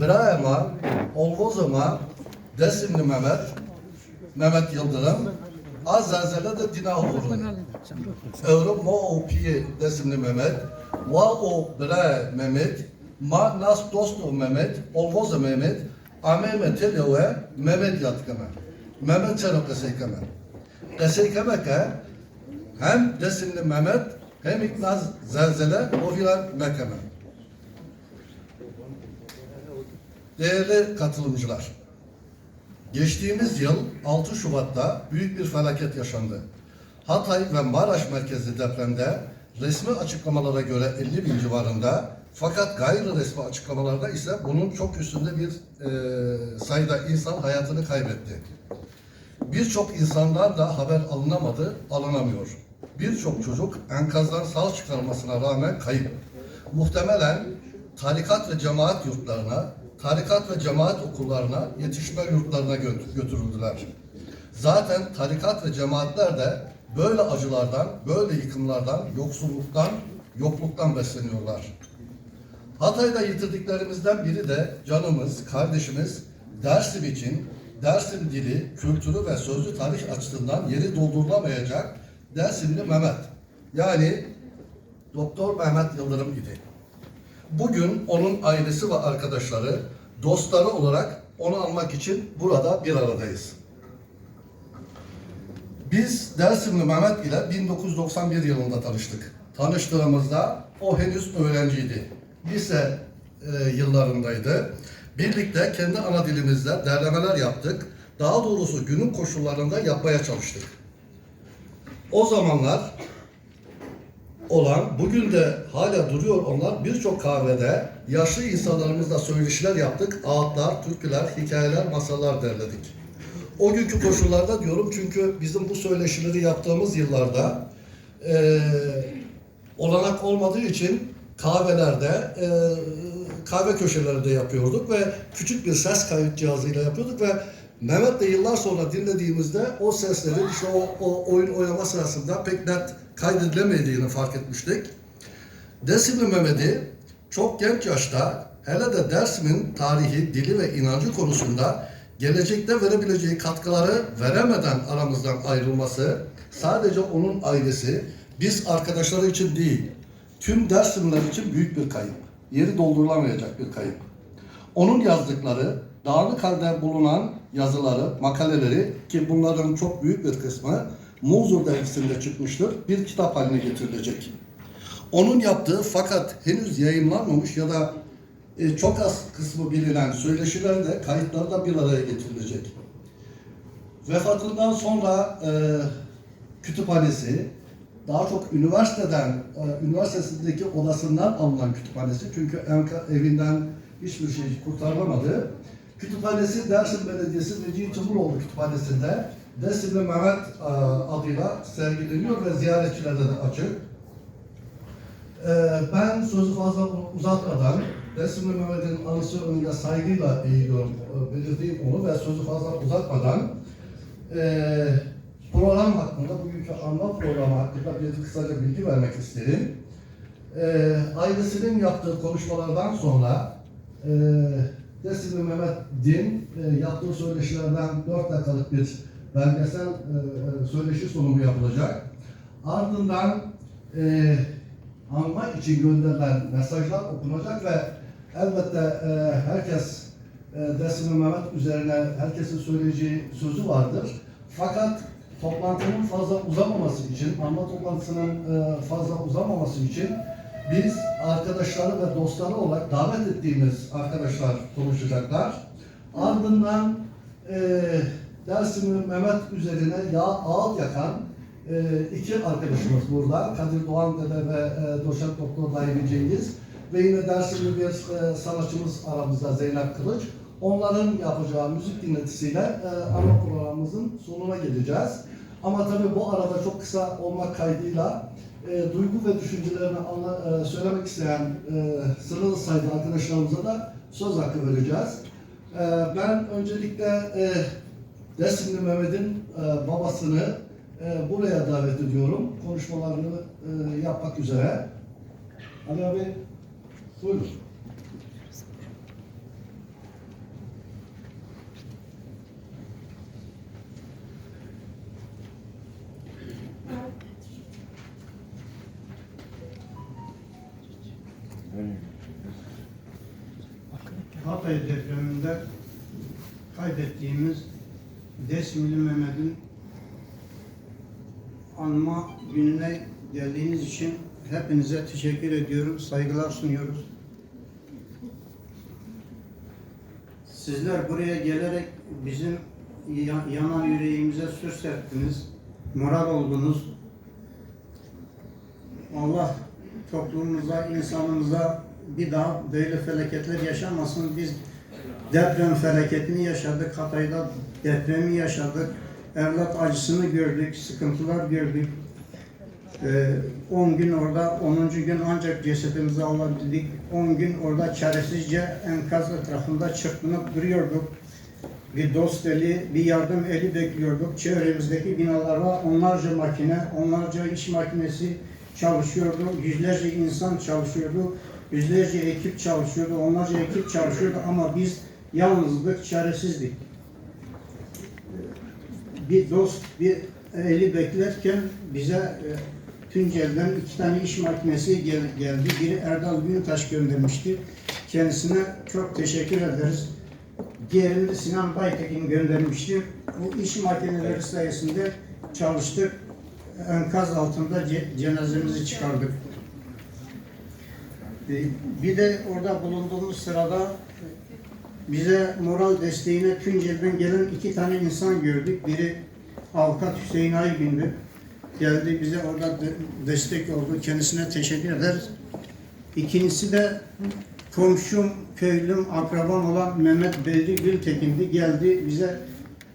Brahma, Olvozoma, Desimli Mehmet, Mehmet Yıldırım, Azazele de Dina Uğurlu. Evro Mo O Piye Desimli Mehmet, Va O Bre Mehmet, Ma Nas Dosto Mehmet, Olvoza Mehmet, Ameme Televe, Mehmet Yatkeme. Mehmet Çero Keseykeme. Keseykeme ke hem Desimli Mehmet hem İknaz Zelzele o filan mekeme. Değerli katılımcılar, geçtiğimiz yıl 6 Şubat'ta büyük bir felaket yaşandı. Hatay ve Maraş merkezli depremde resmi açıklamalara göre 50 bin civarında fakat gayri resmi açıklamalarda ise bunun çok üstünde bir e, sayıda insan hayatını kaybetti. Birçok insandan da haber alınamadı, alınamıyor. Birçok çocuk enkazdan sağ çıkarılmasına rağmen kayıp. Muhtemelen tarikat ve cemaat yurtlarına, tarikat ve cemaat okullarına, yetişme yurtlarına gö- götürüldüler. Zaten tarikat ve cemaatler de böyle acılardan, böyle yıkımlardan, yoksulluktan, yokluktan besleniyorlar. Hatay'da yitirdiklerimizden biri de canımız, kardeşimiz Dersim için Dersim dili, kültürü ve sözlü tarih açısından yeri doldurulamayacak Dersimli Mehmet. Yani Doktor Mehmet Yıldırım idi. Bugün onun ailesi ve arkadaşları, dostları olarak onu almak için burada bir aradayız. Biz Dersimli Mehmet ile 1991 yılında tanıştık. Tanıştığımızda o henüz öğrenciydi. Lise e, yıllarındaydı. Birlikte kendi ana dilimizde derlemeler yaptık. Daha doğrusu günün koşullarında yapmaya çalıştık. O zamanlar olan, bugün de hala duruyor onlar birçok kahvede yaşlı insanlarımızla söyleşiler yaptık. Ağıtlar, türküler, hikayeler, masallar derledik. O günkü koşullarda diyorum çünkü bizim bu söyleşileri yaptığımız yıllarda eee, olanak olmadığı için kahvelerde, eee, kahve köşelerinde yapıyorduk ve küçük bir ses kayıt cihazıyla yapıyorduk ve Mehmet'le yıllar sonra dinlediğimizde o seslerin işte o, o oyun oynama sırasında pek net kaydedilemediğini fark etmiştik. Dersimli Mehmet'i çok genç yaşta hele de Dersim'in tarihi, dili ve inancı konusunda gelecekte verebileceği katkıları veremeden aramızdan ayrılması sadece onun ailesi, biz arkadaşları için değil, tüm Dersimler için büyük bir kayıp. Yeri doldurulamayacak bir kayıp. Onun yazdıkları, dağınık halde bulunan yazıları, makaleleri ki bunların çok büyük bir kısmı Muzur dergisinde çıkmıştır, bir kitap haline getirilecek. Onun yaptığı fakat henüz yayınlanmamış ya da e, çok az kısmı bilinen söyleşiler de kayıtları da bir araya getirilecek. Vefatından sonra e, kütüphanesi, daha çok üniversiteden, e, üniversitesindeki odasından alınan kütüphanesi çünkü evinden hiçbir şey kurtarılamadı. Kütüphanesi Dersim Belediyesi Vecihi Tumuroğlu Kütüphanesi'nde Dersimli Mehmet e, adıyla sergileniyor ve ziyaretçilere de açık. Ee, ben sözü fazla uzatmadan Resimli Mehmet'in anısı önünde saygıyla eğiliyorum, e, belirteyim onu ve sözü fazla uzatmadan e, program hakkında, bugünkü anma programı hakkında bir kısaca bilgi vermek isterim. E, ailesinin yaptığı konuşmalardan sonra e, Resimli Mehmet Din e, yaptığı söyleşilerden 4 dakikalık bir belgesel e, e, söyleşi sunumu yapılacak. Ardından e, anma için gönderilen mesajlar okunacak ve elbette e, herkes e, Desimi Mehmet üzerine herkesin söyleyeceği sözü vardır. Fakat toplantının fazla uzamaması için, anma toplantısının e, fazla uzamaması için biz arkadaşları ve dostları olarak davet ettiğimiz arkadaşlar konuşacaklar. Ardından e, Dersim'i Mehmet üzerine yağ ağıt yakan e, iki arkadaşımız burada. Kadir Doğan Dede ve e, Doçent Doktor Daimi Cengiz. Ve yine Dersimli bir e, sanatçımız aramızda Zeynep Kılıç. Onların yapacağı müzik dinletisiyle e, ana programımızın sonuna geleceğiz. Ama tabii bu arada çok kısa olmak kaydıyla e, duygu ve düşüncelerini anla, e, söylemek isteyen e, sınırlı sayıda arkadaşlarımıza da söz hakkı vereceğiz. E, ben öncelikle e, Dersimli Mehmet'in e, babasını e, buraya davet ediyorum. Konuşmalarını e, yapmak üzere. Ali abi buyurun. Desmili Mehmet'in anma gününe geldiğiniz için hepinize teşekkür ediyorum, saygılar sunuyoruz. Sizler buraya gelerek bizim ya- yanan yüreğimize sür serptiniz, moral oldunuz. Allah toplumumuza, insanımıza bir daha böyle felaketler yaşamasın. Biz deprem felaketini yaşadık, Hatay'da depremi yaşadık. Evlat acısını gördük, sıkıntılar gördük. Ee, 10 gün orada, 10. gün ancak cesedimizi alabildik. 10 gün orada çaresizce enkaz etrafında çırpınıp duruyorduk. Bir dost eli, bir yardım eli bekliyorduk. Çevremizdeki binalara onlarca makine, onlarca iş makinesi çalışıyordu. Yüzlerce insan çalışıyordu. Yüzlerce ekip çalışıyordu. Onlarca ekip çalışıyordu ama biz yalnızdık, çaresizdik. Bir dost, bir eli beklerken bize e, Tunceli'den iki tane iş makinesi gel- geldi. Biri Erdal Güntaş göndermişti. Kendisine çok teşekkür ederiz. Diğerini Sinan Baytekin göndermişti. Bu iş makineleri sayesinde çalıştık. Enkaz altında ce- cenazemizi çıkardık. Ee, Bir de orada bulunduğumuz sırada bize moral desteğine Tunceli'den gelen iki tane insan gördük. Biri Avukat Hüseyin Aygün'dü. Geldi bize orada de- destek oldu. Kendisine teşekkür ederiz. İkincisi de komşum, köylüm, akrabam olan Mehmet Bedri Gültekin'di. Geldi bize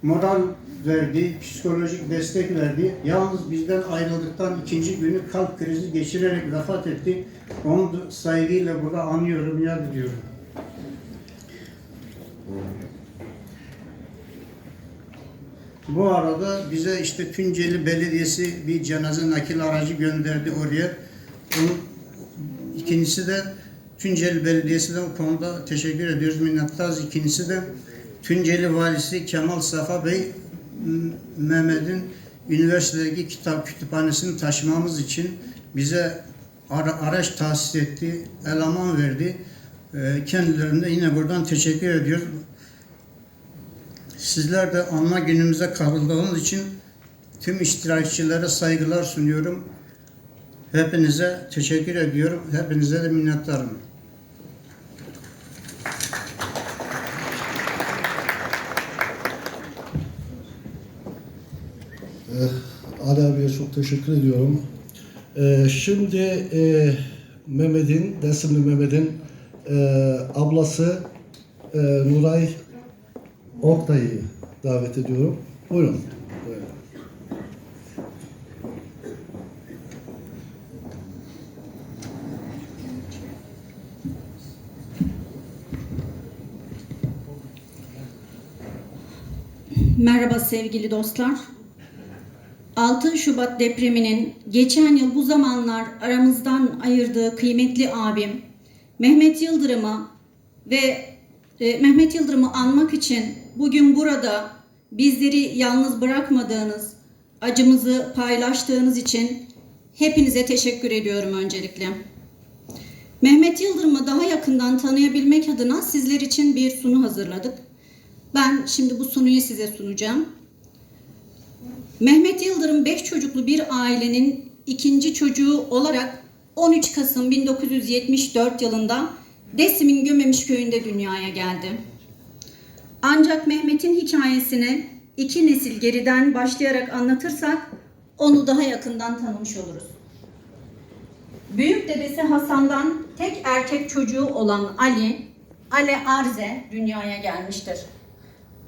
moral verdi, psikolojik destek verdi. Yalnız bizden ayrıldıktan ikinci günü kalp krizi geçirerek vefat etti. Onu saygıyla burada anıyorum, yad ediyorum. Bu arada bize işte Tunceli Belediyesi bir cenaze nakil aracı gönderdi oraya. Onun ikincisi de Tunceli Belediyesi de o konuda teşekkür ediyoruz, minnettarız. İkincisi de Tunceli Valisi Kemal Safa Bey Mehmet'in üniversitedeki kitap kütüphanesini taşımamız için bize ara- araç tahsis etti, eleman verdi. Ee, Kendilerine yine buradan teşekkür ediyoruz. Sizler de anma günümüze katıldığınız için tüm iştirakçilere saygılar sunuyorum. Hepinize teşekkür ediyorum. Hepinize de minnettarım. Eh, Ali abiye çok teşekkür ediyorum. Eh, şimdi eh, Mehmet'in, Desimli Mehmet'in eh, ablası eh, Nuray Oktay'ı davet ediyorum. Buyurun. Merhaba sevgili dostlar. 6 Şubat depreminin geçen yıl bu zamanlar aramızdan ayırdığı kıymetli abim Mehmet Yıldırım'ı ve e, Mehmet Yıldırım'ı anmak için bugün burada bizleri yalnız bırakmadığınız, acımızı paylaştığınız için hepinize teşekkür ediyorum öncelikle. Mehmet Yıldırım'ı daha yakından tanıyabilmek adına sizler için bir sunu hazırladık. Ben şimdi bu sunuyu size sunacağım. Mehmet Yıldırım 5 çocuklu bir ailenin ikinci çocuğu olarak 13 Kasım 1974 yılında Desim'in Gömemiş köyünde dünyaya geldi. Ancak Mehmet'in hikayesini iki nesil geriden başlayarak anlatırsak onu daha yakından tanımış oluruz. Büyük dedesi Hasan'dan tek erkek çocuğu olan Ali, Ale Arze dünyaya gelmiştir.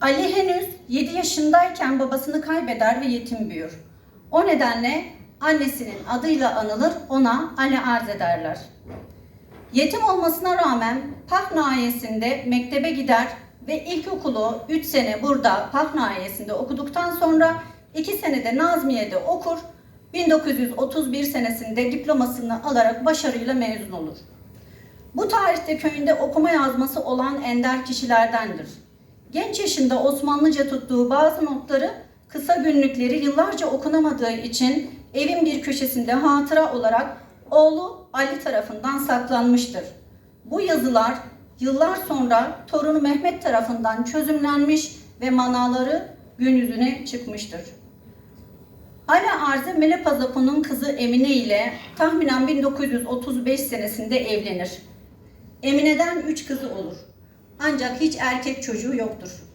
Ali henüz 7 yaşındayken babasını kaybeder ve yetim büyür. O nedenle annesinin adıyla anılır, ona Ali Arze derler. Yetim olmasına rağmen Pah Nahiyesi'nde mektebe gider ve ilkokulu 3 sene burada Pah Nahiyesi'nde okuduktan sonra 2 senede Nazmiye'de okur, 1931 senesinde diplomasını alarak başarıyla mezun olur. Bu tarihte köyünde okuma yazması olan ender kişilerdendir. Genç yaşında Osmanlıca tuttuğu bazı notları kısa günlükleri yıllarca okunamadığı için evin bir köşesinde hatıra olarak oğlu Ali tarafından saklanmıştır. Bu yazılar yıllar sonra torunu Mehmet tarafından çözümlenmiş ve manaları gün yüzüne çıkmıştır. Ali Arze Melepazapun'un kızı Emine ile tahminen 1935 senesinde evlenir. Emine'den üç kızı olur. Ancak hiç erkek çocuğu yoktur.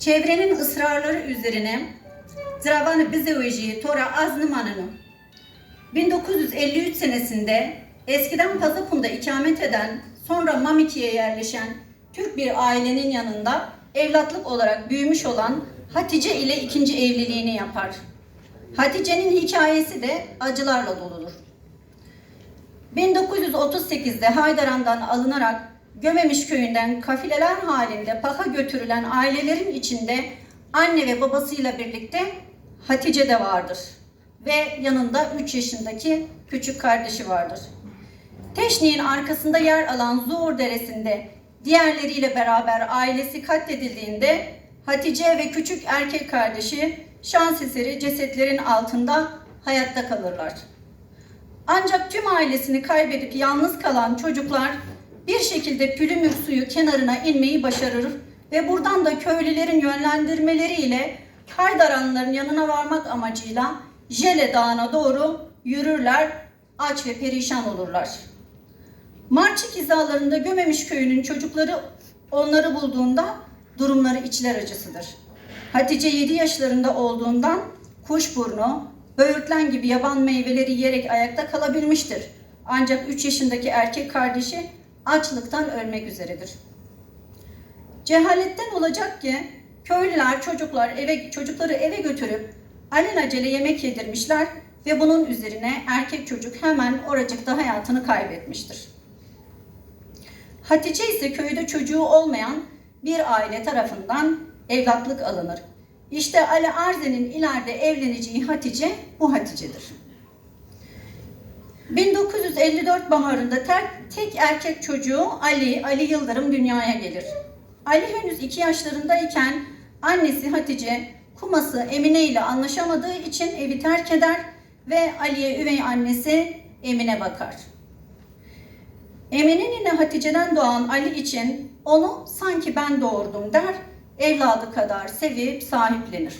Çevrenin ısrarları üzerine Zdravani Bizeoji'yi Tora Aznıman'ını 1953 senesinde eskiden Pazapun'da ikamet eden sonra Mamiki'ye yerleşen Türk bir ailenin yanında evlatlık olarak büyümüş olan Hatice ile ikinci evliliğini yapar. Hatice'nin hikayesi de acılarla doludur. 1938'de Haydaran'dan alınarak Gömemiş köyünden kafileler halinde Pak'a götürülen ailelerin içinde anne ve babasıyla birlikte Hatice de vardır. Ve yanında 3 yaşındaki küçük kardeşi vardır. Teşni'nin arkasında yer alan Zuhur Deresi'nde diğerleriyle beraber ailesi katledildiğinde Hatice ve küçük erkek kardeşi şans eseri cesetlerin altında hayatta kalırlar. Ancak tüm ailesini kaybedip yalnız kalan çocuklar bir şekilde Pülümür suyu kenarına inmeyi başarır ve buradan da köylülerin yönlendirmeleriyle Haydaranlıların yanına varmak amacıyla Jele Dağı'na doğru yürürler, aç ve perişan olurlar. Marçik hizalarında Gömemiş köyünün çocukları onları bulduğunda durumları içler acısıdır. Hatice 7 yaşlarında olduğundan kuşburnu, böğürtlen gibi yaban meyveleri yiyerek ayakta kalabilmiştir. Ancak 3 yaşındaki erkek kardeşi açlıktan ölmek üzeredir. Cehaletten olacak ki köylüler çocuklar eve çocukları eve götürüp alelacele yemek yedirmişler ve bunun üzerine erkek çocuk hemen oracıkta hayatını kaybetmiştir. Hatice ise köyde çocuğu olmayan bir aile tarafından evlatlık alınır. İşte Ali Arze'nin ileride evleneceği Hatice bu Hatice'dir. 1954 baharında tek, tek erkek çocuğu Ali, Ali Yıldırım dünyaya gelir. Ali henüz 2 yaşlarındayken annesi Hatice kuması Emine ile anlaşamadığı için evi terk eder ve Ali'ye üvey annesi Emine bakar. Emine'nin yine Hatice'den doğan Ali için onu sanki ben doğurdum der, evladı kadar sevip sahiplenir.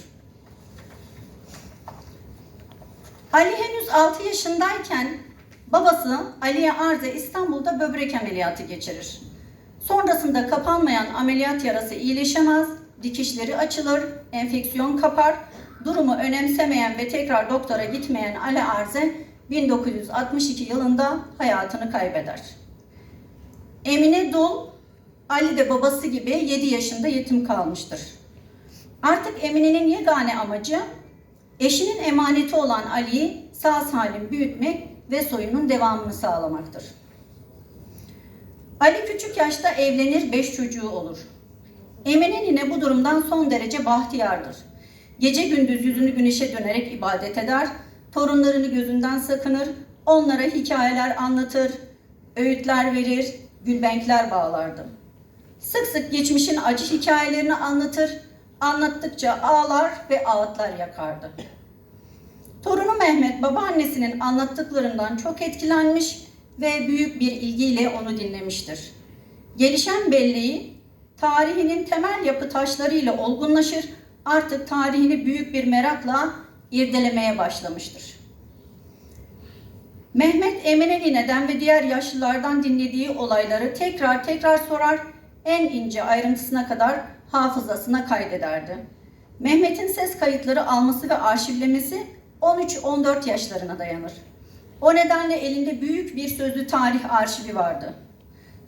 Ali henüz 6 yaşındayken babası Ali'ye Arze İstanbul'da böbrek ameliyatı geçirir. Sonrasında kapanmayan ameliyat yarası iyileşemez, dikişleri açılır, enfeksiyon kapar. Durumu önemsemeyen ve tekrar doktora gitmeyen Ali Arze 1962 yılında hayatını kaybeder. Emine Dul, Ali de babası gibi 7 yaşında yetim kalmıştır. Artık Emine'nin yegane amacı eşinin emaneti olan Ali'yi sağ salim büyütmek ve soyunun devamını sağlamaktır. Ali küçük yaşta evlenir, beş çocuğu olur. Emine yine bu durumdan son derece bahtiyardır. Gece gündüz yüzünü güneşe dönerek ibadet eder, torunlarını gözünden sakınır, onlara hikayeler anlatır, öğütler verir, gülbenkler bağlardı. Sık sık geçmişin acı hikayelerini anlatır, anlattıkça ağlar ve ağıtlar yakardı. Torunu Mehmet babaannesinin anlattıklarından çok etkilenmiş ve büyük bir ilgiyle onu dinlemiştir. Gelişen belleği tarihinin temel yapı taşlarıyla olgunlaşır, artık tarihini büyük bir merakla irdelemeye başlamıştır. Mehmet Emine Nine'den ve diğer yaşlılardan dinlediği olayları tekrar tekrar sorar, en ince ayrıntısına kadar hafızasına kaydederdi. Mehmet'in ses kayıtları alması ve arşivlemesi 13-14 yaşlarına dayanır. O nedenle elinde büyük bir sözlü tarih arşivi vardı.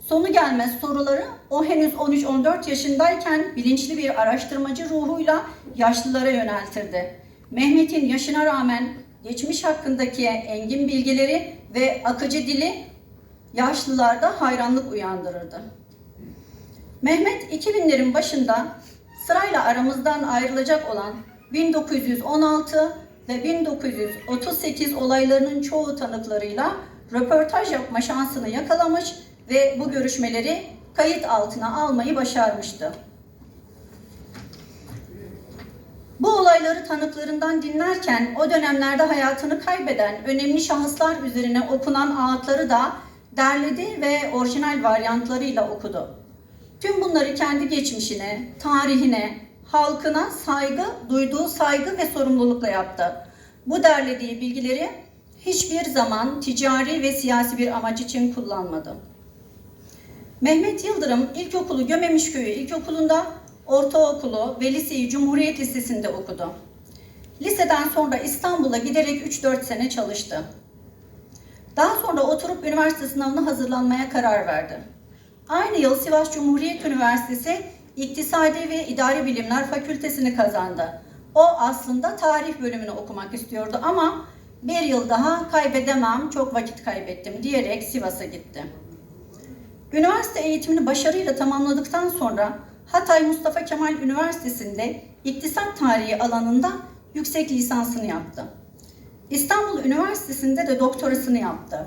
Sonu gelmez soruları o henüz 13-14 yaşındayken bilinçli bir araştırmacı ruhuyla yaşlılara yöneltirdi. Mehmet'in yaşına rağmen geçmiş hakkındaki engin bilgileri ve akıcı dili yaşlılarda hayranlık uyandırırdı. Mehmet 2000'lerin başında sırayla aramızdan ayrılacak olan 1916 ve 1938 olaylarının çoğu tanıklarıyla röportaj yapma şansını yakalamış ve bu görüşmeleri kayıt altına almayı başarmıştı. Bu olayları tanıklarından dinlerken o dönemlerde hayatını kaybeden önemli şahıslar üzerine okunan ağıtları da derledi ve orijinal varyantlarıyla okudu. Tüm bunları kendi geçmişine, tarihine, halkına saygı, duyduğu saygı ve sorumlulukla yaptı. Bu derlediği bilgileri hiçbir zaman ticari ve siyasi bir amaç için kullanmadı. Mehmet Yıldırım ilkokulu Gömemişköyü İlkokulu'nda, ortaokulu ve liseyi Cumhuriyet Lisesi'nde okudu. Liseden sonra İstanbul'a giderek 3-4 sene çalıştı. Daha sonra oturup üniversite sınavına hazırlanmaya karar verdi. Aynı yıl Sivas Cumhuriyet Üniversitesi İktisadi ve İdari Bilimler Fakültesini kazandı. O aslında tarih bölümünü okumak istiyordu ama bir yıl daha kaybedemem, çok vakit kaybettim diyerek Sivas'a gitti. Üniversite eğitimini başarıyla tamamladıktan sonra Hatay Mustafa Kemal Üniversitesi'nde İktisat Tarihi alanında yüksek lisansını yaptı. İstanbul Üniversitesi'nde de doktorasını yaptı.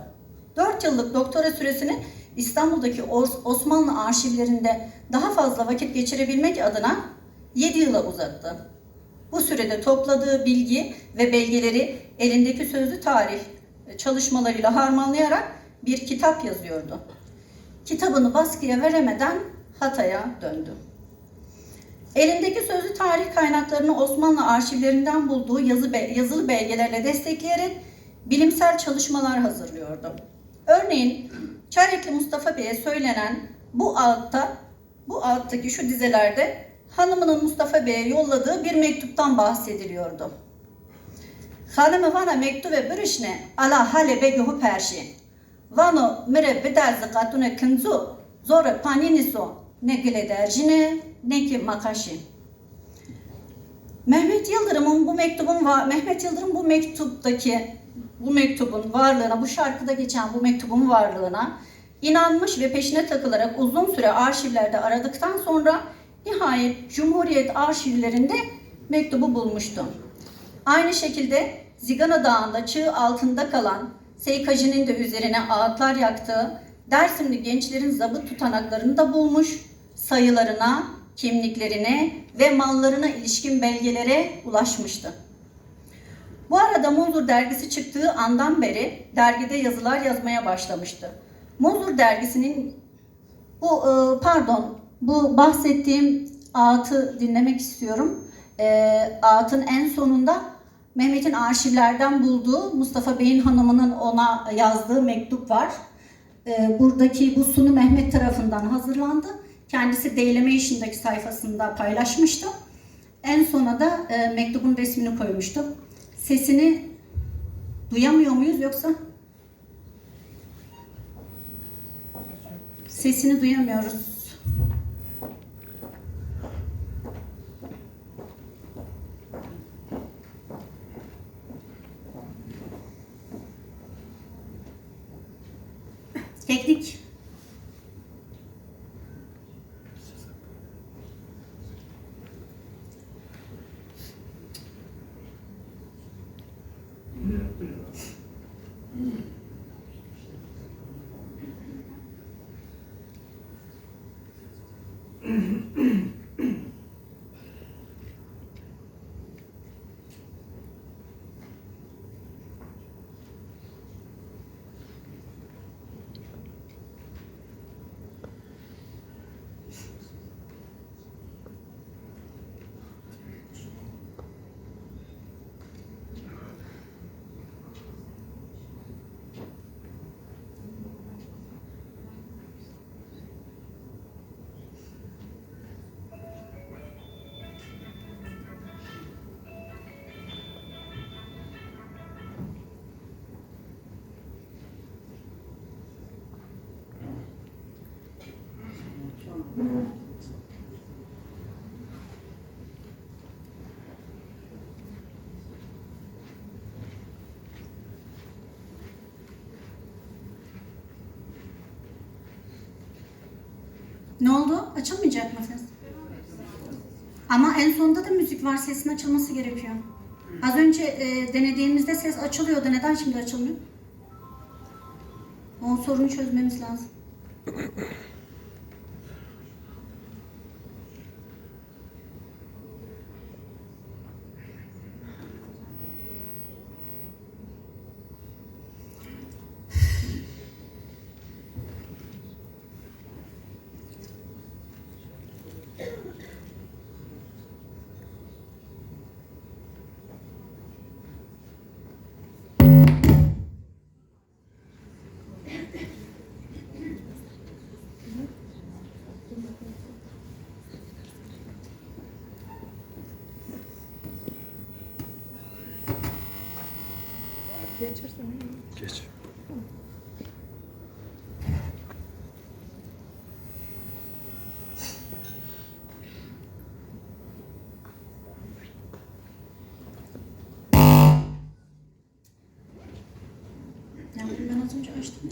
4 yıllık doktora süresini İstanbul'daki Os- Osmanlı arşivlerinde daha fazla vakit geçirebilmek adına 7 yıla uzattı. Bu sürede topladığı bilgi ve belgeleri elindeki sözlü tarih çalışmalarıyla harmanlayarak bir kitap yazıyordu. Kitabını baskıya veremeden Hatay'a döndü. Elindeki sözlü tarih kaynaklarını Osmanlı arşivlerinden bulduğu yazı yazılı belgelerle destekleyerek bilimsel çalışmalar hazırlıyordu. Örneğin Çarekli Mustafa Bey'e söylenen bu ağıtta, bu ağıttaki şu dizelerde hanımının Mustafa Bey'e yolladığı bir mektuptan bahsediliyordu. Hanımı vana mektube bürüşne ala hale beguhu perşi. Vano mire bedelzi katune kınzu zore paniniso ne gile dercine ne ki makaşi. Mehmet Yıldırım'ın bu mektubun va Mehmet Yıldırım bu mektuptaki bu mektubun varlığına, bu şarkıda geçen bu mektubun varlığına inanmış ve peşine takılarak uzun süre arşivlerde aradıktan sonra nihayet Cumhuriyet arşivlerinde mektubu bulmuştu. Aynı şekilde Zigana Dağı'nda çığ altında kalan Seykacı'nın da üzerine ağıtlar yaktığı Dersimli gençlerin zabıt tutanaklarını da bulmuş, sayılarına, kimliklerine ve mallarına ilişkin belgelere ulaşmıştı. Bu arada Munzur dergisi çıktığı andan beri dergide yazılar yazmaya başlamıştı. Munzur dergisinin bu e, pardon bu bahsettiğim ağıtı dinlemek istiyorum. E, ağıtın en sonunda Mehmet'in arşivlerden bulduğu Mustafa Bey'in hanımının ona yazdığı mektup var. E, buradaki bu sunu Mehmet tarafından hazırlandı. Kendisi Deyleme işindeki sayfasında paylaşmıştı. En sona da mektubun resmini koymuştu. Sesini duyamıyor muyuz yoksa? Sesini duyamıyoruz. Teknik. Ne oldu? Açılmayacak mı ses? Ama en sonunda da müzik var. Sesin açılması gerekiyor. Az önce e, denediğimizde ses açılıyordu. Neden şimdi açılmıyor? O sorunu çözmemiz lazım. Geçirsin. Geç. Yani ben az önce açtım.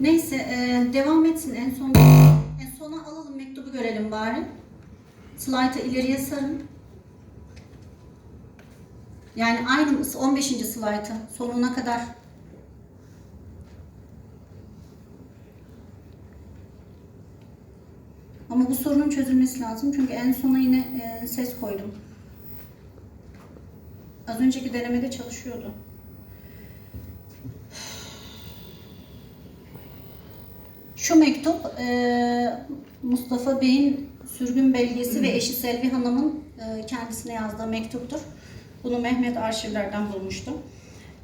Neyse e, devam etsin en son. En sona alalım mektubu görelim bari. Slide'ı ileriye sarın. Yani aynı 15. slide'ı sonuna kadar Ama bu sorunun çözülmesi lazım çünkü en sona yine e, ses koydum. Az önceki denemede çalışıyordu. Şu mektup e, Mustafa Bey'in sürgün belgesi ve eşi Selvi Hanım'ın e, kendisine yazdığı mektuptur. Bunu Mehmet arşivlerden bulmuştu.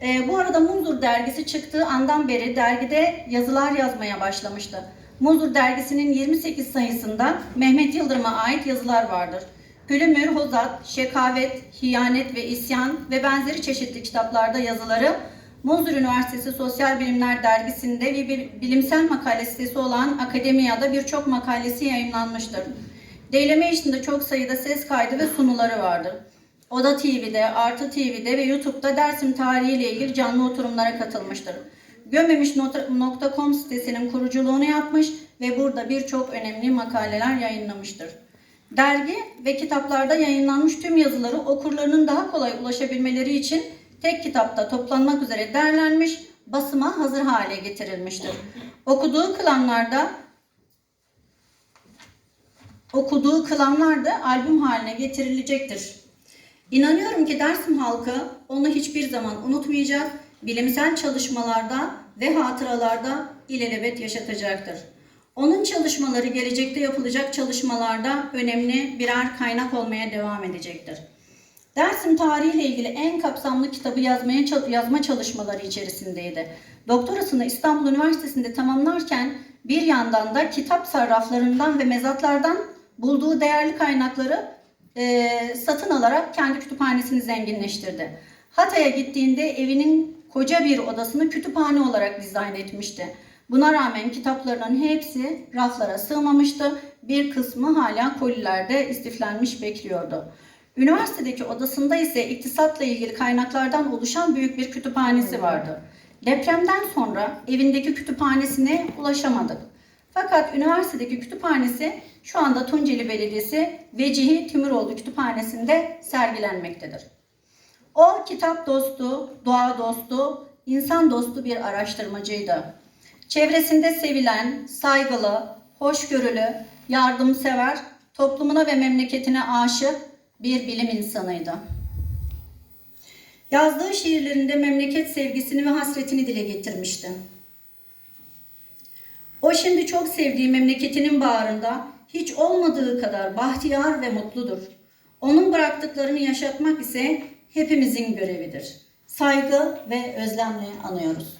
E, bu arada Munzur dergisi çıktığı andan beri dergide yazılar yazmaya başlamıştı. Munzur dergisinin 28 sayısında Mehmet Yıldırım'a ait yazılar vardır. Gülümür, Hozat, Şekavet, Hiyanet ve İsyan ve benzeri çeşitli kitaplarda yazıları Munzur Üniversitesi Sosyal Bilimler Dergisi'nde bir bilimsel makale sitesi olan Akademiya'da birçok makalesi yayınlanmıştır. Değerleme işinde çok sayıda ses kaydı ve sunuları vardır. Oda TV'de, Artı TV'de ve YouTube'da Dersim tarihi ile ilgili canlı oturumlara katılmıştır. Gömemiş.com sitesinin kuruculuğunu yapmış ve burada birçok önemli makaleler yayınlamıştır. Dergi ve kitaplarda yayınlanmış tüm yazıları okurlarının daha kolay ulaşabilmeleri için tek kitapta toplanmak üzere derlenmiş, basıma hazır hale getirilmiştir. Okuduğu kılamlarda okuduğu kılamlar da albüm haline getirilecektir. İnanıyorum ki Dersim halkı onu hiçbir zaman unutmayacak, bilimsel çalışmalarda ve hatıralarda ilelebet yaşatacaktır. Onun çalışmaları gelecekte yapılacak çalışmalarda önemli birer kaynak olmaya devam edecektir. Dersim tarihiyle ilgili en kapsamlı kitabı yazmaya yazma çalışmaları içerisindeydi. Doktorasını İstanbul Üniversitesi'nde tamamlarken bir yandan da kitap sarraflarından ve mezatlardan bulduğu değerli kaynakları e, satın alarak kendi kütüphanesini zenginleştirdi. Hatay'a gittiğinde evinin koca bir odasını kütüphane olarak dizayn etmişti. Buna rağmen kitaplarının hepsi raflara sığmamıştı. Bir kısmı hala kolilerde istiflenmiş bekliyordu. Üniversitedeki odasında ise iktisatla ilgili kaynaklardan oluşan büyük bir kütüphanesi vardı. Depremden sonra evindeki kütüphanesine ulaşamadık. Fakat üniversitedeki kütüphanesi şu anda Tunceli Belediyesi Vecihi Timiroğlu Kütüphanesi'nde sergilenmektedir. O kitap dostu, doğa dostu, insan dostu bir araştırmacıydı. Çevresinde sevilen, saygılı, hoşgörülü, yardımsever, toplumuna ve memleketine aşık bir bilim insanıydı. Yazdığı şiirlerinde memleket sevgisini ve hasretini dile getirmişti. O şimdi çok sevdiği memleketinin bağrında hiç olmadığı kadar bahtiyar ve mutludur. Onun bıraktıklarını yaşatmak ise hepimizin görevidir. Saygı ve özlemle anıyoruz.